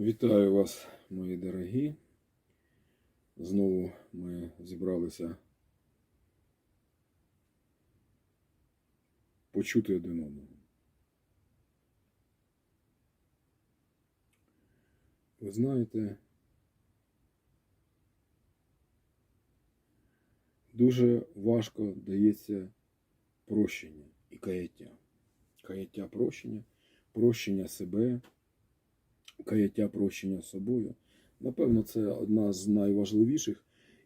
Вітаю вас, мої дорогі. Знову ми зібралися почути один одного. Ви знаєте, дуже важко дається прощення і каяття. Каяття прощення, прощення себе каяття прощення собою. Напевно, це одна з найважливіших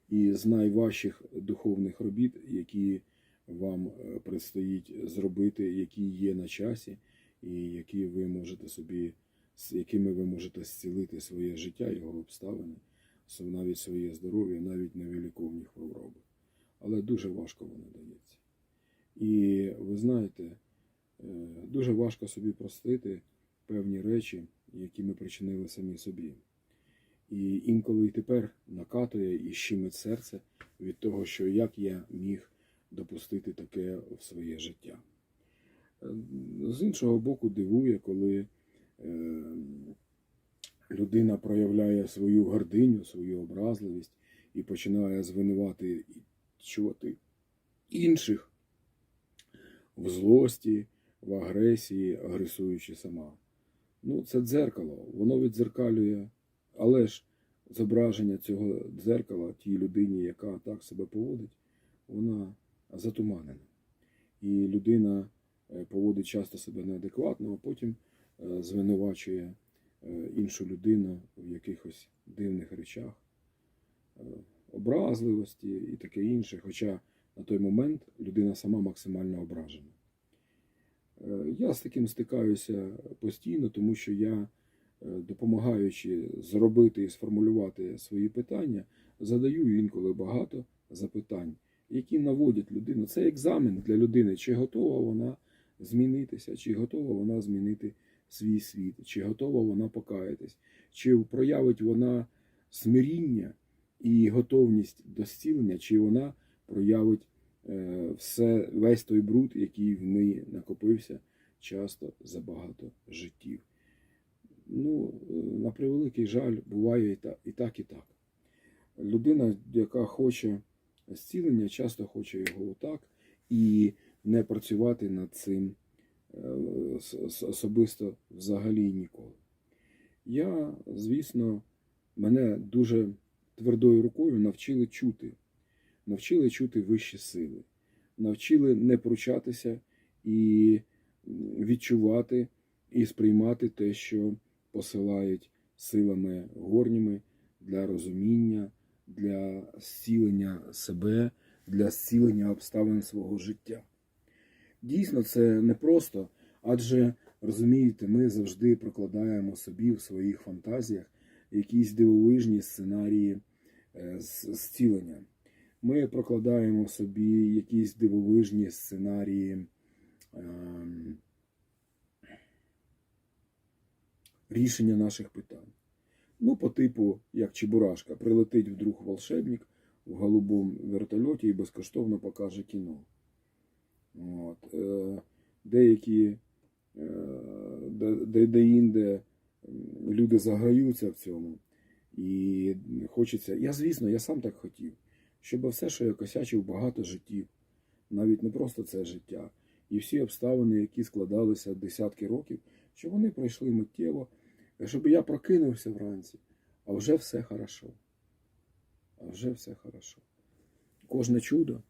і з найважчих духовних робіт, які вам е, предстоїть зробити, які є на часі, і які ви можете собі, з якими ви можете зцілити своє життя, його обставини, навіть своє здоров'я, навіть невиліковні хвороби. Але дуже важко воно дається. І ви знаєте, е, дуже важко собі простити певні речі, які ми причинили самі собі. І інколи і тепер накатує і щемить серце від того, що як я міг допустити таке в своє життя. З іншого боку, дивує, коли е, людина проявляє свою гординю, свою образливість і починає звинувачувати інших в злості, в агресії, агресуючи сама. Ну, це дзеркало, воно віддзеркалює, але ж зображення цього дзеркала тій людині, яка так себе поводить, вона затуманена. І людина е, поводить часто себе неадекватно, а потім е, звинувачує е, іншу людину в якихось дивних речах, образливості і таке інше. Хоча на той момент людина сама максимально ображена. Е, Я з таким стикаюся постійно, тому що я, е, допомагаючи зробити і сформулювати свої питання, задаю інколи багато запитань, які наводять людину. Це екзамен для людини, чи готова вона змінитися, чи готова вона змінити свій світ, чи готова вона покаятись, чи проявить вона смиріння і готовність до зцілення, чи вона проявить все, весь той бруд, який в неї накопився часто за багато життів. Ну, е, на превеликий жаль, буває і так, і так. Людина, яка хоче зцілення, часто хоче його отак і не працювати над цим е, особисто взагалі ніколи. Я, звісно, мене дуже твердою рукою навчили чути навчили чути вищі сили, навчили не пручатися і відчувати і сприймати те, що посилають силами горніми для розуміння, для зцілення себе, для зцілення обставин свого життя. Дійсно, це непросто, адже розумієте, ми завжди прокладаємо собі в своїх фантазіях якісь дивовижні сценарії е, зцілення ми прокладаємо собі якісь дивовижні сценарії ем, рішення наших питань. Ну, по типу, як Чебурашка, прилетить вдруг волшебник в голубому вертольоті і безкоштовно покаже кіно. От. Е, деякі е, де, де інде люди заграються в цьому. І хочеться. Я, звісно, я сам так хотів щоб все, що я косячив багато життів, навіть не просто це життя, і всі обставини, які складалися десятки років, щоб вони пройшли миттєво, щоб я прокинувся вранці, а вже все хорошо. А вже все хорошо. Кожне чудо,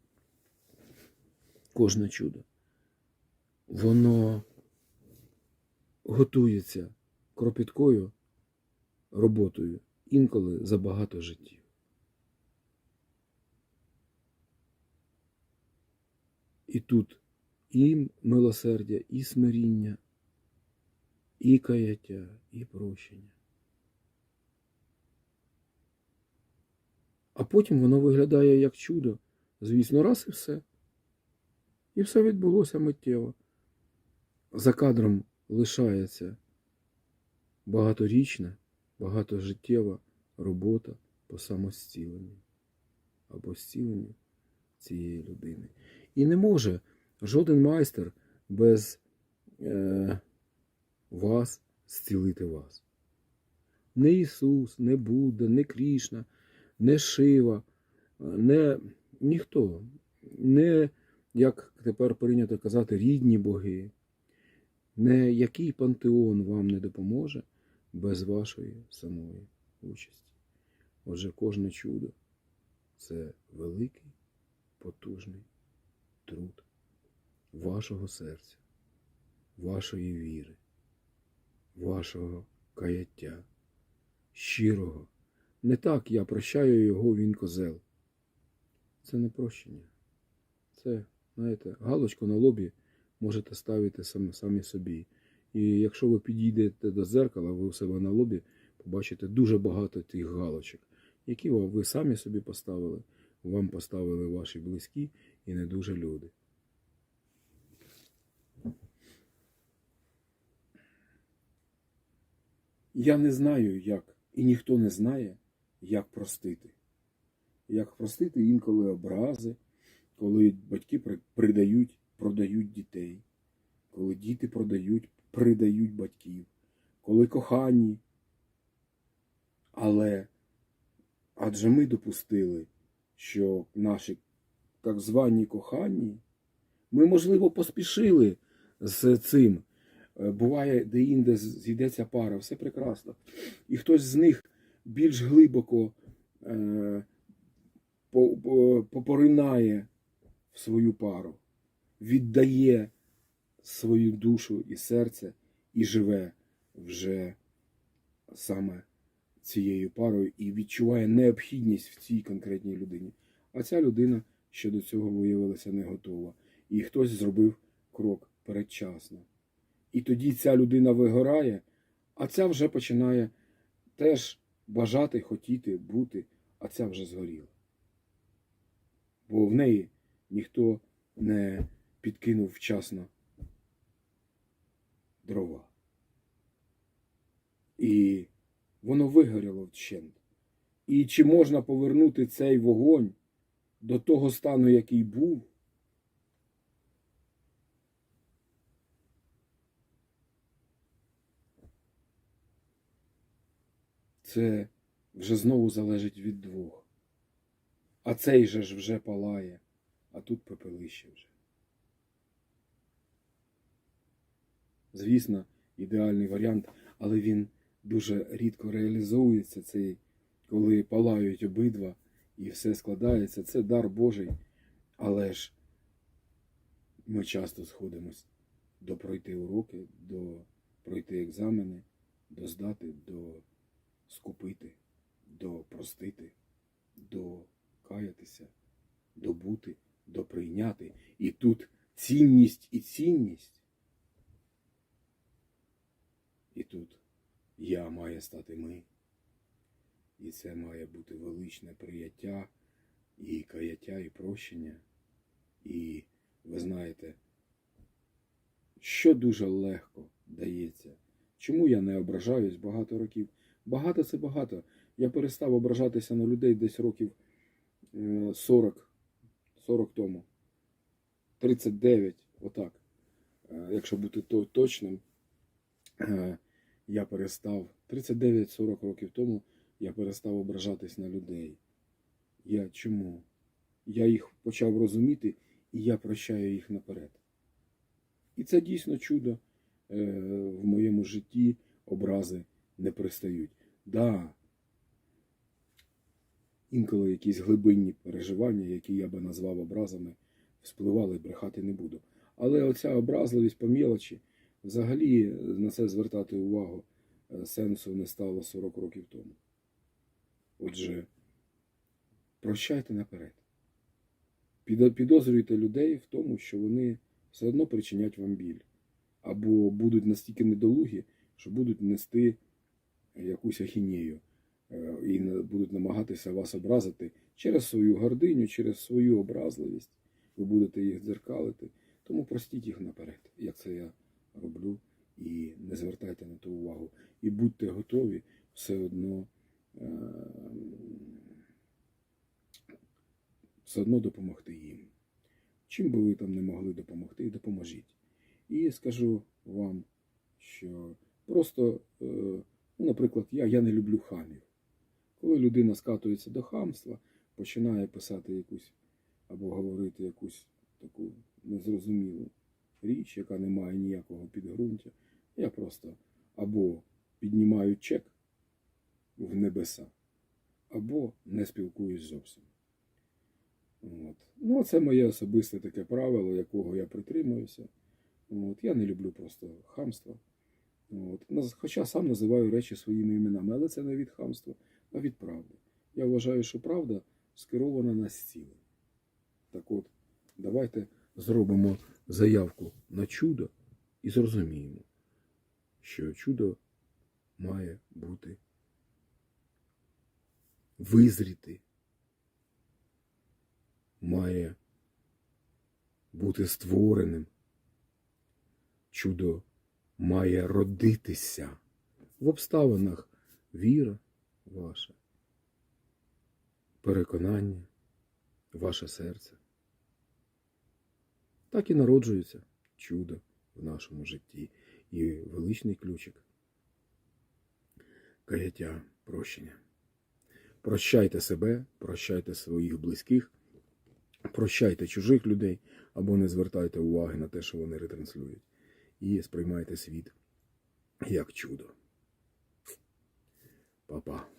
кожне чудо, воно готується кропіткою роботою інколи за багато життів. І тут і милосердя, і смиріння, і каяття, і прощення. А потім воно виглядає як чудо. Звісно, раз і все. І все відбулося миттєво. За кадром лишається багаторічна, багатожиттєва робота по самостіленню або зціленню цієї людини. І не може жоден майстер без е, вас зцілити вас. Не Ісус, не Будда, не Крішна, не Шива, не ніхто. Не, як тепер прийнято казати, рідні боги. Не який пантеон вам не допоможе без вашої самої участі. Отже, кожне чудо це великий, потужний труд вашого серця, вашої віри, вашого каяття, щирого. Не так я прощаю його, він козел. Це не прощення. Це, знаєте, галочку на лобі можете ставити самі, самі собі. І якщо ви підійдете до зеркала, ви у себе на лобі побачите дуже багато тих галочок, які ви самі собі поставили, вам поставили ваші близькі і не дуже люди. Я не знаю, як, і ніхто не знає, як простити. Як простити інколи образи, коли батьки придають, продають дітей, коли діти продають, придають батьків, коли кохані. Але адже ми допустили, що наші так звані кохані, ми, можливо, поспішили з цим. Е, Буває, де-інде зійдеться пара, все прекрасно. І хтось з них більш глибоко е, по- по- попоринає в свою пару, віддає свою душу і серце і живе вже саме цією парою і відчуває необхідність в цій конкретній людині. А ця людина ще до цього виявилася не готова. І хтось зробив крок передчасно. І тоді ця людина вигорає, а ця вже починає теж бажати, хотіти, бути, а ця вже згоріла. Бо в неї ніхто не підкинув вчасно дрова. І воно вигоріло вщент. І чи можна повернути цей вогонь до того стану, який був? Це вже знову залежить від двох. А цей же ж вже палає, а тут пепелище вже. Звісно, ідеальний варіант, але він дуже рідко реалізовується, цей, коли палають обидва і все складається. Це дар Божий, але ж ми часто сходимось до пройти уроки, до пройти екзамени, до здати, до скупити, до простити, до каятися, до бути, до прийняти. І тут цінність і цінність. І тут я має стати ми. І це має бути величне прияття, і каяття, і прощення. І ви знаєте, що дуже легко дається. Чому я не ображаюсь багато років? Багато це багато. Я перестав ображатися на людей десь років е, 40, 40 тому. 39, отак. Е, Якщо бути точним, е, я перестав 39-40 років тому я перестав ображатись на людей. Я чому? Я їх почав розуміти, і я прощаю їх наперед. І це дійсно чудо е, в моєму житті образи не пристають. Да, інколи якісь глибинні переживання, які я би назвав образами, вспливали, брехати не буду. Але оця образливість по мілочі, взагалі на це звертати увагу е, сенсу не стало 40 років тому. Отже, прощайте наперед. Підозрюйте людей в тому, що вони все одно причинять вам біль. Або будуть настільки недолугі, що будуть нести якусь ахінею е, і будуть намагатися вас образити через свою гординю, через свою образливість. Ви будете їх дзеркалити. Тому простіть їх наперед, як це я роблю, і не звертайте на то увагу. І будьте готові все одно. Е, все одно допомогти їм. Чим би ви там не могли допомогти, допоможіть. І скажу вам, що просто е, Ну, наприклад, я, я не люблю хамів. Коли людина скатується до хамства, починає писати якусь або говорити якусь таку незрозумілу річ, яка не має ніякого підґрунтя, я просто або піднімаю чек в небеса, або не спілкуюсь зовсім. От. Ну, це моє особисте таке правило, якого я притримуюся. От. Я не люблю просто хамство. От. Хоча сам називаю речі своїми іменами, але це не від хамства, а від правди. Я вважаю, що правда скерована на зцілення. Так от, давайте зробимо заявку на чудо і зрозуміємо, що чудо має бути визріти, має бути створеним. Чудо має родитися в обставинах віра ваша, переконання, ваше серце. Так і народжується чудо в нашому житті і величний ключик. Каяття прощення. Прощайте себе, прощайте своїх близьких, прощайте чужих людей або не звертайте уваги на те, що вони ретранслюють. І сприймайте світ як чудо. Па-па.